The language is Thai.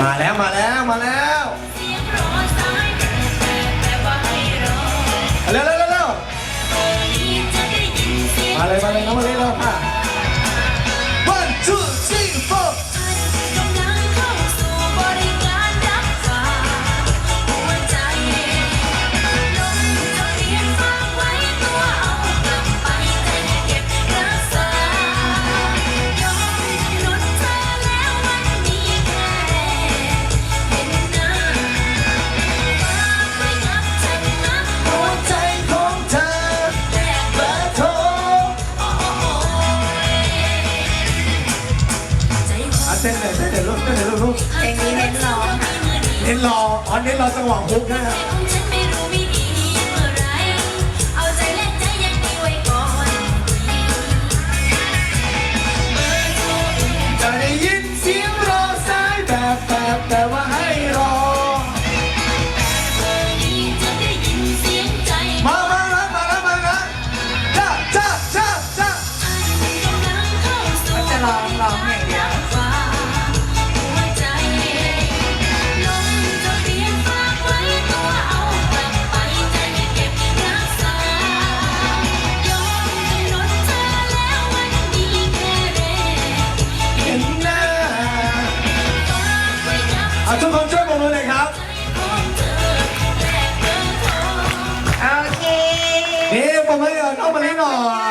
มาแล้วมาแล้วมาแล้วเร็วเร็วเร็วเร็วมาเลยมาเลยน้องมาเลยเราค่ะ เต้นเลยเต้นเลยลูกเต้นเลยลูกลูกเพลงนี้เน้นรอค่ะเน้นรออ๋นเน้นรอจังหวะฮุกนะฮะจะได้ยินเสียงรอสายแบบแบบแต่ว่าให้รอ มามามามามามามาจ้าจ้าจ้าจ้า จะร้องร้อง ทุกคนช่วยบอกมืหน่อยครับ โอเค นี่ผมมือให้น้องมเล่นหน่อย